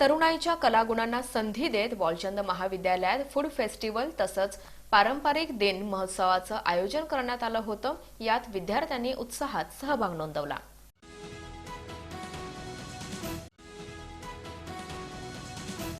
तरुणाईच्या कलागुणांना संधी देत बॉलचंद महाविद्यालयात फूड फेस्टिवल तसंच पारंपरिक दिन महोत्सवाचं आयोजन करण्यात आलं होतं. यात विद्यार्थ्यांनी उत्साहात सहभाग नोंदवला.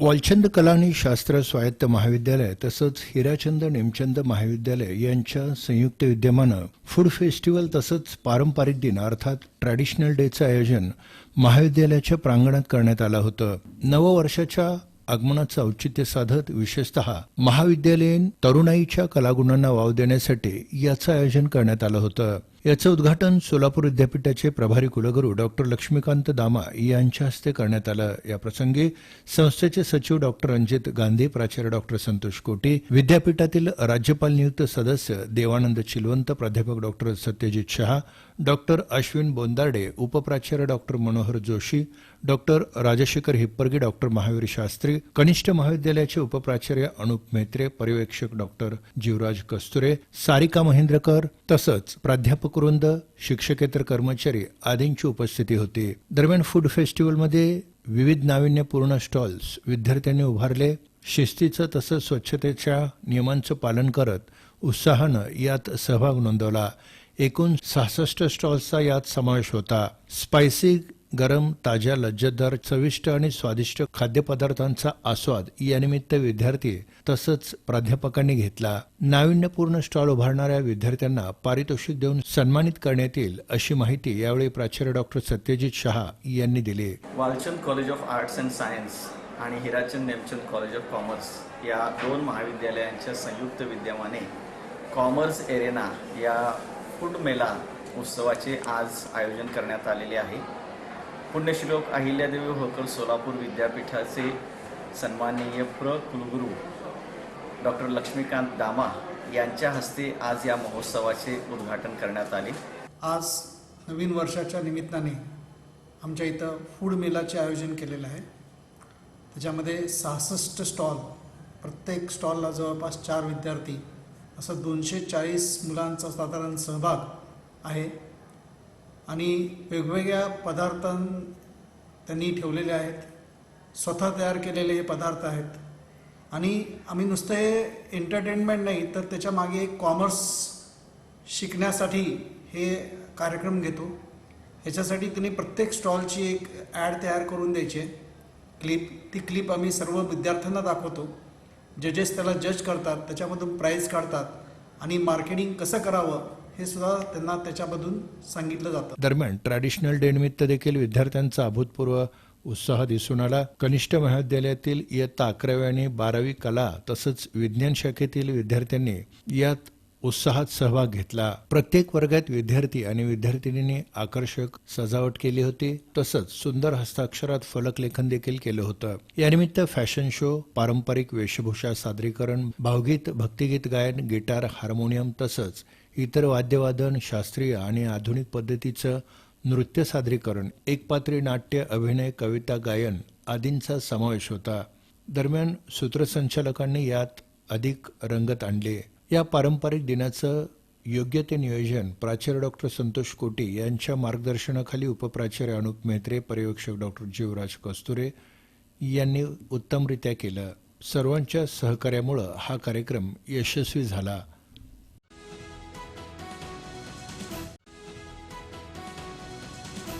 वालचंद कला आणि शास्त्र स्वायत्त महाविद्यालय तसंच हिराचंद नेमचंद महाविद्यालय यांच्या संयुक्त विद्यमानं फूड फेस्टिवल तसंच पारंपरिक दिन अर्थात ट्रॅडिशनल डेचं आयोजन महाविद्यालयाच्या प्रांगणात करण्यात आलं होतं. नववर्षाच्या आगमनाचं औचित्य साधत विशेषतः महाविद्यालयीन तरुणाईच्या कलागुणांना वाव देण्यासाठी याचं आयोजन करण्यात आलं होतं. याचं उद्घाटन सोलापूर विद्यापीठाचे प्रभारी कुलगुरू डॉक्टर लक्ष्मीकांत दामा यांच्या हस्ते करण्यात आलं. या प्रसंगी संस्थेचे सचिव डॉक्टर रणजित गांधी प्राचार्य डॉक्टर संतोष कोटी विद्यापीठातील राज्यपाल नियुक्त सदस्य देवानंद चिलवंत प्राध्यापक doctor Satyajit Shah doctor Ashwin Bondarde उपप्राचार्य doctor Manohar Joshi doctor Rajshekhar Hipparge doctor Mahavir Shastri कनिष्ठ महाविद्यालयाचे उपप्राचार्य अनुप मेत्रे पर्यवेक्षक डॉक्टर जीवराज कस्तुरे सारिका महेंद्रकर तसंच प्राध्यापक वृंद शिक्षकेतर कर्मचारी आदींची उपस्थिती होती. दरम्यान फूड फेस्टिवलमध्ये विविध नाविन्यपूर्ण स्टॉल्स विद्यार्थ्यांनी उभारले. शिस्तीचं तसंच स्वच्छतेच्या नियमांचं पालन करत उत्साहानं यात सहभाग नोंदवला. एकूण सहासष्ट स्टॉल्सचा यात समावेश होता. स्पायसी गरम ताज्या लज्जतदार चविष्ट आणि स्वादिष्ट खाद्यपदार्थांचा आस्वाद यानिमित्त विद्यार्थी तसंच प्राध्यापकांनी घेतला. नाविन्यपूर्ण स्टॉल उभारणाऱ्या विद्यार्थ्यांना पारितोषिक देऊन सन्मानित करण्यात येईल अशी माहिती यावेळी प्राचार्य डॉक्टर सत्यजित शहा यांनी दिली. Walchand college of arts and science आणि Hirachand Nemchand college of commerce या दोन महाविद्यालयांच्या संयुक्त विद्यमाने कॉमर्स एरेना या फूड मेला उत्सवाचे आज आयोजन करण्यात आलेले आहे. पुण्यश्लोक अहिल्यादेवी होळकर सोलापूर विद्यापीठाचे सन्माननीय प्र. कुलगुरू डॉक्टर लक्ष्मीकांत दामा यांच्या हस्ते आज या महोत्सवाचे उद्घाटन करण्यात आले. आज नवीन वर्षाच्या निमित्ताने आमच्या इथं फूड मेलाचे आयोजन केलेलं आहे. त्याच्यामध्ये सहासष्ट स्टॉल प्रत्येक स्टॉलला जवळपास चार विद्यार्थी असं दोनशे चाळीस मुलांचा साधारण सहभाग आहे. आणि वेगवेगळ्या पदार्थां त्यांनी ठेवलेले आहेत. स्वतः तयार केलेले हे पदार्थ आहेत. आणि आम्ही नुसतं हे एंटरटेनमेंट नाही तर त्याच्यामागे एक कॉमर्स शिकण्यासाठी हे कार्यक्रम घेतो. ह्याच्यासाठी त्यांनी प्रत्येक स्टॉलची एक ॲड तयार करून द्यायची आहे. क्लिप ती क्लिप आम्ही सर्व विद्यार्थ्यांना दाखवतो. जजेस त्याला जज करतात त्याच्यामधून प्राईज काढतात आणि मार्केटिंग कसं करावं हे सुद्धा त्यांना त्याच्यामधून सांगितलं जातं. दरम्यान ट्रॅडिशनल डे निमित्त देखील विद्यार्थ्यांचा अभूतपूर्व उत्साह दिसून आला. कनिष्ठ महाविद्यालयातील इयत्ता अकरावी आणि बारावी कला तसंच विज्ञान शाखेतील विद्यार्थ्यांनी यात उत्साहात सहभाग घेतला. प्रत्येक वर्गात विद्यार्थी आणि विद्यार्थिनींनी आकर्षक सजावट केली होती. तसंच सुंदर हस्ताक्षरात फलक लेखन देखील केलं होतं. यानिमित्त फॅशन शो पारंपरिक वेशभूषा सादरीकरण भावगीत भक्तिगीत गायन गिटार हार्मोनियम तसंच इतर वाद्यवादन शास्त्रीय आणि आधुनिक पद्धतीचं नृत्य सादरीकरण एकपात्री नाट्य अभिनय कविता गायन आदींचा समावेश होता. दरम्यान सूत्रसंचालकांनी यात अधिक रंगत आणले. या पारंपरिक दिनाचं योग्य ते नियोजन प्राचार्य डॉक्टर संतोष कोटी यांच्या मार्गदर्शनाखाली उपप्राचार्य अनुप मेहत्रे पर्यवेक्षक डॉक्टर जीवराज कस्तुरे यांनी उत्तमरित्या केलं. सर्वांच्या सहकार्यामुळं हा कार्यक्रम यशस्वी झाला.